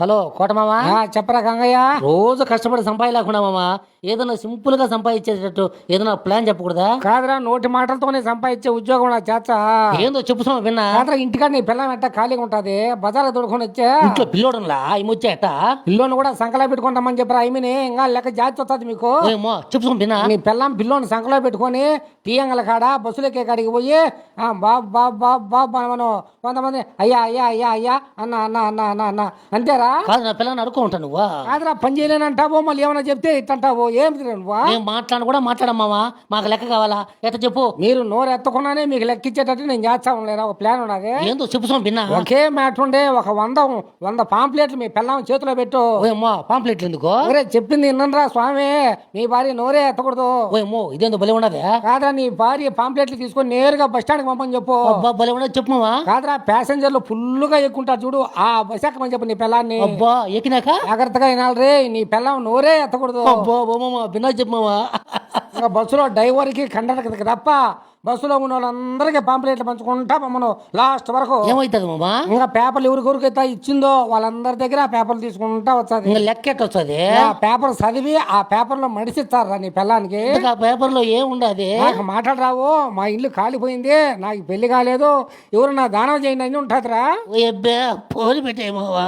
Hello కోటమామా ఆ, చెప్పరా గంగయ్య. రోజు కష్టపడి సంపాదించలేకుండా మామా. ఏదైనా సింపుల్గా సంపాదించేటట్టు ఏదైనా ప్లాన్ చెప్పకూడదా? కాదురా నోటి మాటలతోనే సంపాదించే ఉద్యోగం నా చేత. ఏందో చెప్పు విన్నా. కాదురా ఇంటికాడ నీ పిల్లం ఎట్ట ఖాళీగా ఉంటది? బజార్లో దొడుకొని వచ్చే. ఇంట్లో పిల్లోడంలా ఇమ్మొచ్చాట పిల్లోని కూడా సంకలో పెట్టుకుంటామని చెప్పరా ఐమిని ఇంకా లెక్క జాతి వస్తుంది మీకు? ఏమో చెప్పు విన్నా. నీ పిల్లం పిల్లోని సంకలో పెట్టుకొని టీయంగల కాడ బస్సులు ఎక్కే కాడికి పోయి బాబ్ బాబ్ బాబ్ బాబ్ మనం కొంతమంది అయ్యా అయ్యా అయ్యా అయ్యా అన్న అన్న అన్న అన్న అన్న అంతేరా? కాదు నా పిల్లని అడుక్కో ఉంటాను నువ్వా? కాదురా పని చేయలేనంటావో మళ్ళీ ఏమైనా చెప్తే ఇట్టంటావో ఏమి నువ్వా? నేను మాట్లాడను కూడా మాట్లాడమ్మావా మాకు లెక్క కావాలా? ఎట్ట చెప్పు. మీరు నోరు ఎత్తకుండానే మీకు లెక్కిచ్చేటట్టు నేను చేస్తా ఉండలేరా ఒక ప్లాన్ ఉన్నది? ఏందో చెప్పు సమా విన్నా. ఒకే మ్యాటర్ ఉండే ఒక వంద వంద పాంప్లెట్లు మీ పిల్లం చేతిలో పెట్టు. ఓయమ్మా పాంప్లెట్లు ఎందుకో? ఒరే చెప్పింది విన్నరా స్వామి. మీ భార్య నోరే ఎత్తకూడదు. ఓయమ్మో ఇదేందో భలే ఉండదే కాదురా నీ భార్య పాంప్లెట్లు తీసుకొని నేరుగా బస్ స్టాండ్కి పంపని చెప్పు. భలే ఉండదు చెప్పు కాదురా ప్యాసింజర్లు ఫుల్లుగా ఎక్కుంటారు చూడు. ఆ బస్ ఎక్కమని చెప్పు నీ పిల్లాన్ని. అబ్బా ఎక్కినాక జాగ్రత్తగా వినాలి రే నీ పిల్లం నోరే ఎత్తకూడదు. అబ్బా బొమ్మమ్మా బిన్నా చెప్పు మావా ఇంకా బస్సులో డ్రైవర్కి కండక్టర్కి తప్ప బస్సులో ఉన్న వాళ్ళందరికీ పాంప్లెట్లు పంచుకుంటా మమ్మను లాస్ట్ వరకు. ఏమవుతుంది మామా? ఇంకా పేపర్లు ఎవరికొరికైతే ఇచ్చిందో వాళ్ళందరి దగ్గర ఆ పేపర్లు తీసుకుంటా వచ్చాది. ఇంకా లెక్క వస్తుంది? ఆ పేపర్ చదివి ఆ పేపర్లో మడిసిస్తారా నీ పిల్లానికి ఆ పేపర్లో ఏముండదు నాకు మాట్లాడరావు మా ఇల్లు కాలిపోయింది నాకు పెళ్ళి కాలేదు ఎవరు నా దానం చేయండి అని ఉంటుందిరా పోలి పెట్టే మావా